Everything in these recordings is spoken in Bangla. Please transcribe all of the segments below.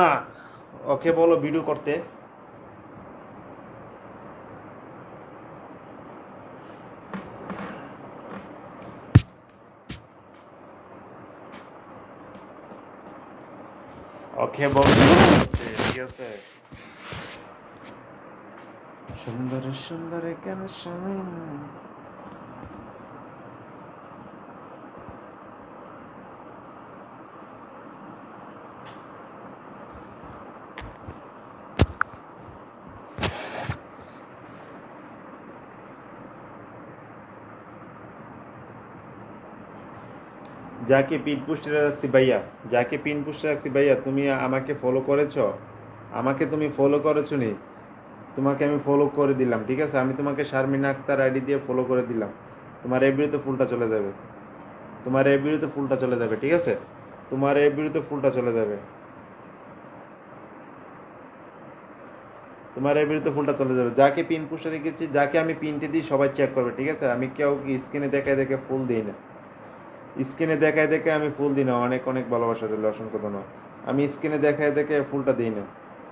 না ওকে বলো ভিডিও করতে। ওকে বলো ঠিক আছে। সুন্দর সুন্দর কেন শুনি যাকে পিন পুষ্টে রাখছি ভাইয়া, যাকে পিন পুষ্টে রাখছি ভাইয়া, তুমি আমাকে ফলো করেছ? আমাকে তুমি ফলো করেছ নি তোমাকে আমি ফলো করে দিলাম, ঠিক আছে? আমি তোমাকে শারমিন আক্তার আইডি দিয়ে ফলো করে দিলাম। তোমার এই বিরুদ্ধে ফুলটা চলে যাবে। তোমার এই বিরুদ্ধে ফুলটা চলে যাবে, ঠিক আছে? তোমার এই বিরুদ্ধে ফুলটা চলে যাবে। তোমার এই বিরুদ্ধে ফুলটা চলে যাবে। যাকে পিন পুষে রেখেছি, যাকে আমি পিনটি দিই, সবাই চেক করবে, ঠিক আছে? আমি কেউ স্ক্রিনে দেখে দেখে ফুল দিই না। স্ক্রিনে দেখায় দেখে আমি ফুল দিই না। অনেক অনেক ভালোবাসা রইল অসংখ্য ধন্যবাদ। আমি স্ক্রিনে দেখায় দেখে ফুলটা দিই না।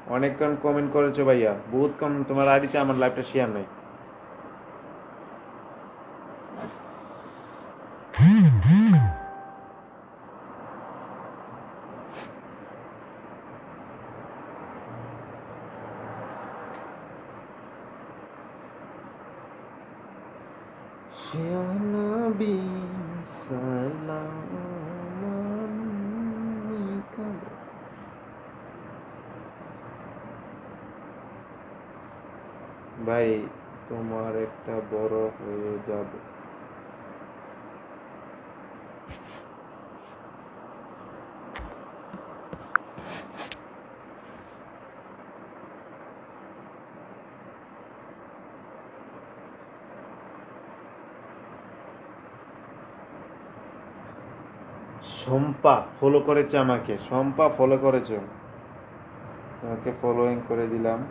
অনেকক্ষণ কমেন্ট করেছ, ভাইয়া, বহুত কম, তোমার আইডিতে আমার লাইফটা শেয়ার নাই। ভাই, তোমার একটা বড় হয়ে যাবে। শম্পা ফলো করেছে আমাকে। শম্পা ফলো করেছে। তোমাকে ফলোইং করে দিলাম।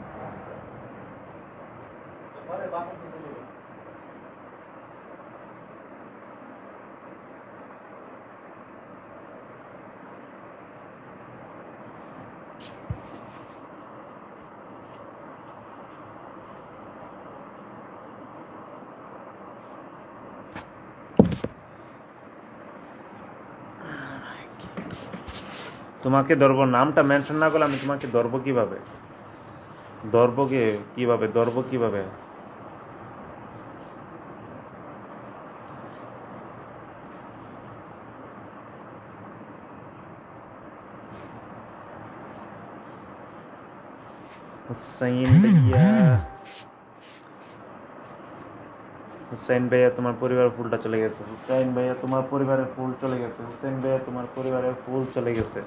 তোমাকে ধরবো নামটা মেনশন না করলে আমি তোমাকে ধরবো কীভাবে? ধরবো কে কীভাবে ধরবো কীভাবে? হুসাইন ভাইয়া। হুসাইন ভাইয়া, তোমার পরিবারের ফুলটা চলে গেছে। হুসাইন ভাইয়া, তোমার পরিবারের ফুল চলে গেছে। হুসাইন ভাইয়া, তোমার পরিবারের ফুল চলে গেছে।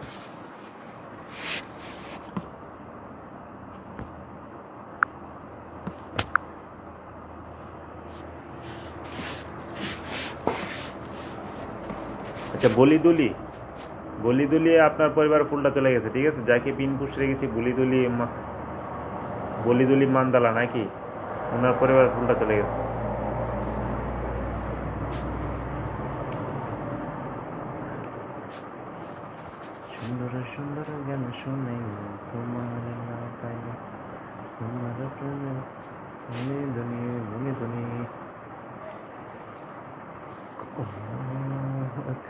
আচ্ছা বলি দুলি বলি দুলি আপনার পরিবার ফুলটা চলে গেছে, ঠিক আছে? যাকে পিন পুষ রেখেছি বলি দুলি বলি দুলি মান্দালা, নাকি? ওনার পরিবার ফুলটা চলে গেছে। সুন্দর সুন্দর গান শুনে তোমার না পাইলে তোমার প্রেমে ধনী ধনী ধনী।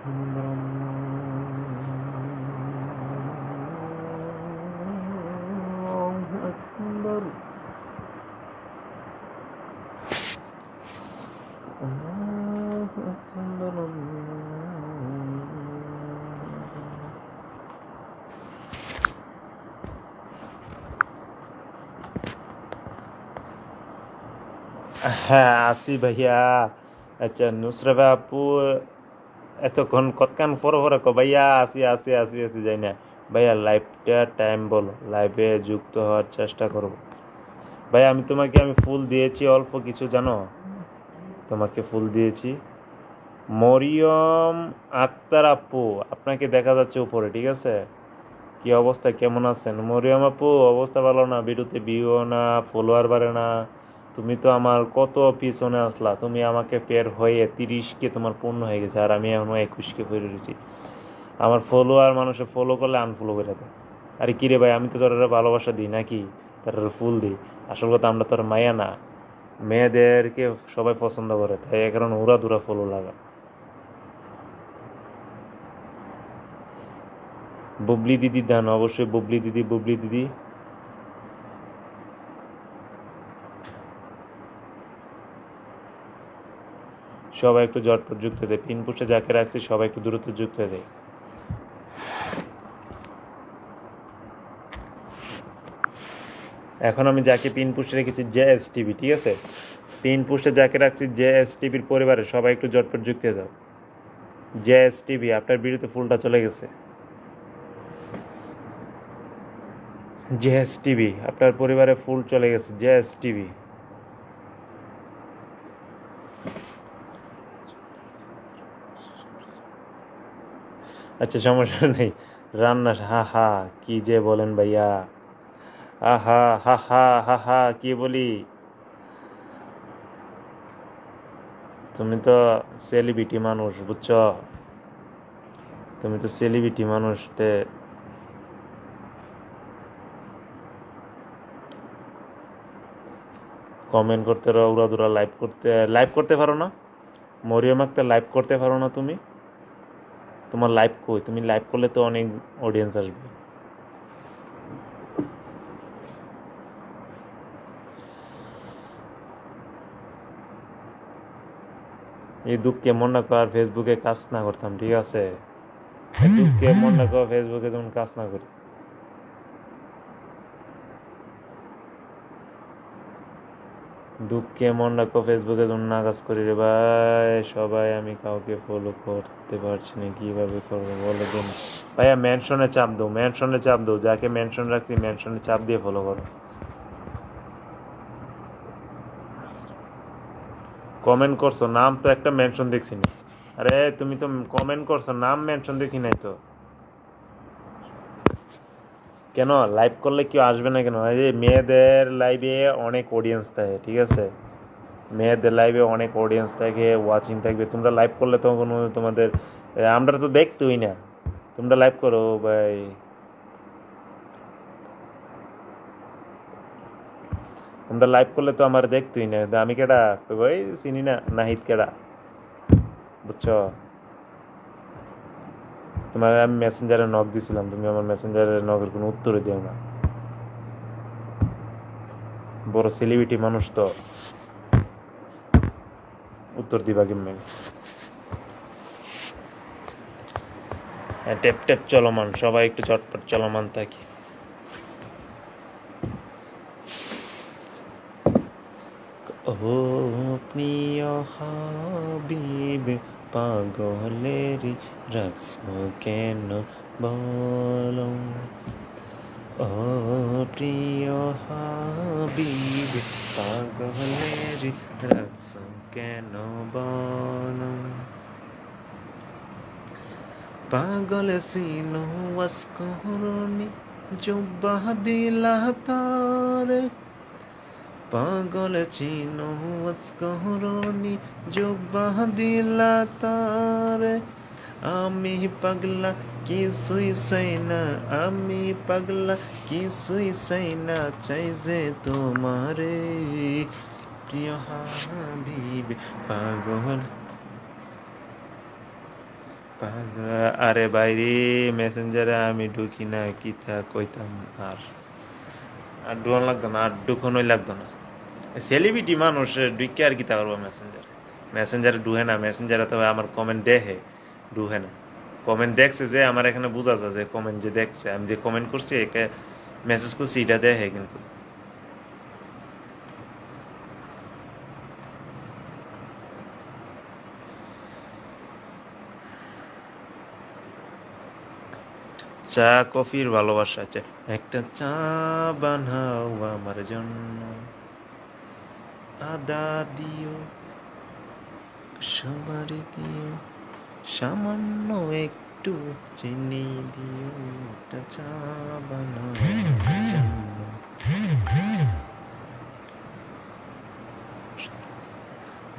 ধনী হ্যাঁ আসি ভাইয়া। আচ্ছা নুসরাবা আপু, এতক্ষণ কতক্ষণ পরে পরে ভাইয়া, আসি আসি আসি আসি, যাই না। ভাইয়া লাইভটা টাইম বলো লাইভে যুক্ত হওয়ার চেষ্টা করব। ভাই আমি তোমাকে, আমি ফুল দিয়েছি, অল্প কিছু, জানো? তোমাকে ফুল দিয়েছি। মরিয়ম আক্তার আপু, আপনাকে দেখা যাচ্ছে উপরে, ঠিক আছে? কি অবস্থা, কেমন আছেন? মরিয়ম আপু, অবস্থা ভালো না? ভিডিওতে ভিউ না ফলোয়ার বাড়ে না। তুমি তো আমার কত পিছনে আসলা? তুমি আমাকে পের হয়ে তিরিশকে তোমার পূর্ণ হয়ে গেছে, আর আমি এখনও একুশকে পড়ে রয়েছি আমার ফলোয়ার মানুষে ফলো করলে আনফলো করে দেয়। আরে কিরে ভাই, আমি তো তোর ভালোবাসা দিই নাকি? তার ফুল দিই। আসল কথা আমরা তোর মায়া না। মেয়েদেরকে সবাই পছন্দ করে, তাই এ কারণে উড়া দুরা ফলো লাগা বুবলি দিদি দান অবশ্যই বুবলি দিদি বুবলি দিদি। সবাই একটু জটপট যুক্ত দেয় পিন পুষে যাকে রাখছি সবাই একটু দ্রুত যুক্ত দেয় এখন আমি যাকে পিন পুষে রেখেছি, জে এস টিভি ঠিক আছে? পিন পুষে যাকে রাখছি, জে এস টিভির পরিবারে সবাই একটু জটপট যুক্ত দাও। জে এস টিভি আপনার বিরুদ্ধে ফুলটা চলে গেছে। জে এস টিভি আপনার পরিবারে ফুল চলে গেছে, জে এস টিভি আচ্ছা সমস্যা নেই। রান্না, হা হা, কি যে বলেন ভাইয়া। আহা হা হা হা হা কি বলি? তুমি তো সেলিব্রিটি মানুষ, বুঝছ? তুমি তো সেলিব্রিটি মানুষ কমেন্ট করতে রো উড়া দুরা লাইভ করতে লাইভ করতে পারো না? মরিয়ম আক্তার লাইভ করতে পারো না তুমি? তোমার লাইভ কই? তুমি লাইভ করলে তো অনেক অডিয়েন্স আসবে। এই দুঃখকে মনে না কর ফেসবুকে কাজ না করতাম, ঠিক আছে? দুঃখ দুঃখকে না কর ফেসবুকে যেমন কাজ না করি। মন রাখো ফেসবুকে না কাজ করি রে ভাই। সবাই আমি কাউকে ফলো করতে পারছি না, কীভাবে করব বলে দিন ভাইয়া মেনশনে চাপ দো মেনশনে চাপ দো যাকে মেনশন রাখছি মেনশনে চাপ দিয়ে ফলো করো। কমেন্ট করছ, নাম তো একটা মেনশন দেখছি না। আরে, তুমি তো কমেন্ট করছ, নাম মেনশন দেখি নাই তো। কেন? লাইভ করলে কেউ আসবে না কেন? এই যে মেয়েদের লাইভে অনেক অডিয়েন্স থাকে, ঠিক আছে? মেয়েদের লাইভে অনেক অডিয়েন্স থাকে ওয়াচিং থাকবে। তোমরা লাইভ করলে তো কোনো তোমাদের আমরা তো দেখতোই না। তোমরা লাইভ করো, ভাই। তোমরা লাইভ করলে তো আমার দেখতোই না। আমি কেডা? ভাই চিনি না, নাহিদ কেডা? বুঝছ? তোমার আমি মেসেঞ্জারে নক দিছিলাম, তুমি আমার মেসেঞ্জারে নকের কোনো উত্তরই দিও না। বড় সেলিব্রিটি মানুষ তো। উত্তর দিবা কেমনে? টেপ টেপ চলমান, সবাই একটু চটপট চলমান থাকি। ও প্রিয় হাবিব পাগলের রাখছ কেন বলো? ও প্রিয় হাবিব পাগলের রাখছ কেন বলো? পাগল সিনো ওয়াসকরণি জুব্বা দিলা তারে পাগল চিনো ওয়াসকরণি জুব্বা দিলা তারে। আমি পাগলা, কিছুই চাই না। আমি পাগলা, কিছুই চাই না। চাই যে তোমারে। প্রিয় হাবিব, পাগল। পাগা- আরে বাইরে, মেসেঞ্জারে আমি ঢুকি না কি তা কইতাম আর? আর ডুয়ান লাগতো না আর ঢুকনোই লাগতো না। সেলিব্রিটি মানুষ ঢুকে আর কি তা করব মেসেঞ্জারে মেসেঞ্জারে ডুহে না মেসেঞ্জারে তো আমার কমেন্ট দেখে, ডুহে না। কমেন্ট দেখছে যে আমার এখানে বোঝা যায় যে কমেন্ট যে দেখছে, আমি যে কমেন্ট করছি, একে মেসেজ করছি, এটা দেখে কিন্তু। চা, কফির ভালোবাসা আছে একটা চা বানাও আমার জন্য। আদা দিও সবার দিও সামান্য একটু চিনি দিও, একটা চা বানাও,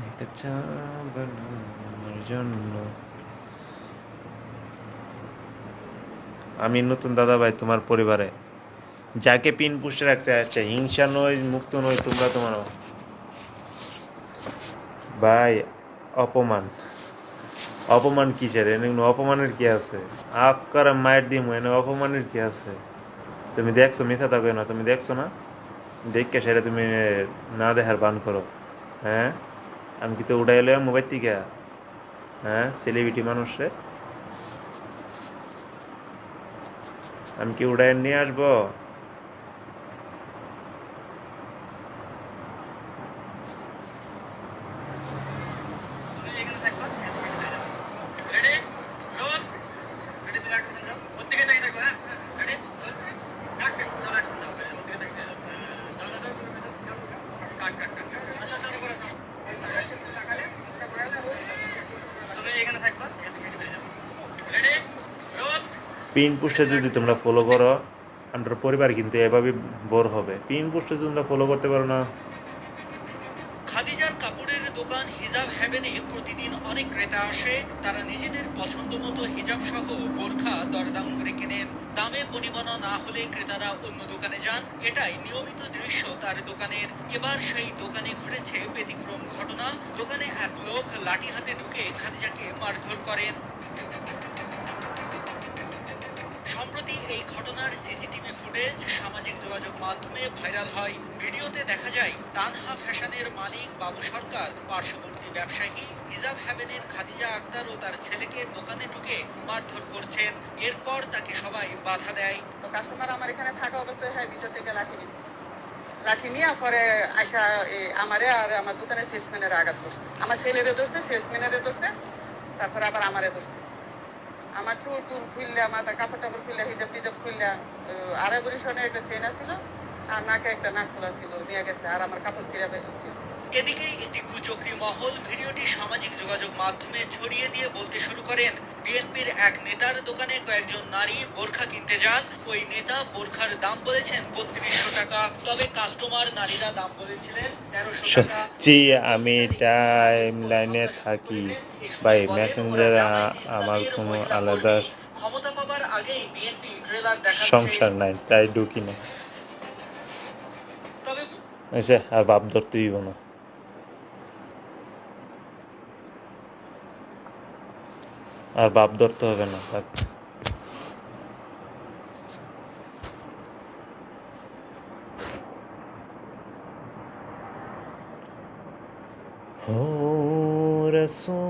একটা চা বানাও জন্য। আমি নতুন দাদা ভাই তোমার পরিবারে। যাকে পিন পুষে রাখছে আচ্ছা হিংসা নয়, মুক্ত নয়, তোমরা তোমার ভাই, অপমান। অপমান কিসের? এনে অপমানের কি আছে? আপ করে মায়ের দিম, এনে অপমানের কি আছে? তুমি দেখছ, মিথ্যা থাকো না, তুমি দেখছ না? দেখকে সেটা তুমি না দেখার বান করো। হ্যাঁ? আমি কি তো উড়াই এলো মোবাইল থেকে হ্যাঁ? সেলিব্রিটি মানুষে আমি কি উড়াই নিয়ে আসব রেডি রোল রেডি তুমি অ্যাকশন দাও ওদিকে তাকিয়ে দেখো হ্যাঁ রেডি অ্যাকশন চলো অ্যাকশন দাও ওদিকে তাকিয়ে দাও চলো দাও শুরু করো কাট কাট কাট আচ্ছা শুরু করো তুমি এখানে থাকবা রেডি রোল পিন পোস্টে যদি তোমরা ফলো করো আমার পরিবার কিন্তু এভাবে বোর হবে। পিন পোস্টে যদি তোমরা ফলো করতে পারো না হিজাব হ্যাভেনে প্রতিদিন অনেক ক্রেতা আসে, তারা নিজেদের পছন্দ মতো হিজাব সহ বোরখা দরদাম করে কেনেন। দামে পরিমাণা না হলে ক্রেতারা অন্য দোকানে যান, এটাই নিয়মিত দৃশ্য তার দোকানের। এবার সেই দোকানে ঘটেছে ব্যতিক্রম ঘটনা। দোকানে এক লোক লাঠি হাতে ঢুকে খাদিজাকে মারধর করেন। সম্প্রতি এই ঘটনার সিসিটিভি ফুটেজ সামাজিক যোগাযোগ মাধ্যমে ভাইরাল হয়। ভিডিওতে দেখা যায়, তানহা ফ্যাশনের মালিক বাবু সরকার, পার্শ্ববর্তী ব্যবসায়ী হিজাব হ্যাভেনের খাদিজা আক্তার ও তার ছেলেকে দোকানে ঢুকে মারধর করছেন। এরপর তাকে সবাই বাধা দেয়। তো কাস্টমার আমার এখানে থাকা অবস্থায়, হয়, ভিতর থেকে লাঠি নিচ্ছে লাঠি নিয়ে পরে এই আমারে আর আমার দোকানে সেলসম্যানের আঘাত করছে। আমার ছেলেরে ধরছে সেলসম্যানের ধরছে, তারপরে আবার আমারে ধরছে। আমার চুল টুল খুললে মাথা কাপড় টাপড় খুললে, হিজাব টিজাব খুললে আড়াই বড়ি সনে একটা সেন ছিল আর নাকে একটা নাক খোলা ছিল, নিয়ে গেছে। আর আমার কাপড় সিরা করতেছে এদিকে একটি কুচক্রী মহল ভিডিওটি সামাজিক যোগাযোগ মাধ্যমে ছড়িয়ে দিয়ে বলতে শুরু করেন। বিএনপির এক নেতার দোকানে কয়েকজন নারী বোরখা কিনতে যান। ওই নেতা বোরখার দাম বলেছেন বত্রিশশো টাকা। তবে কাস্টমার নারীরা দাম বলেছিলেন সত্যি আমি টাইম লাইনে থাকি। ভাই মেসেঞ্জার আমার কোনো আলাদা ক্ষমতা পাবার আগেই বিএনপি ট্রেলার দেখাচ্ছে। সংসার নাই তাই ঢুকি না। তবে আর বাপ ধরতে দিব না। আর বাপ ধরতে হবে না থাক। हो रसूल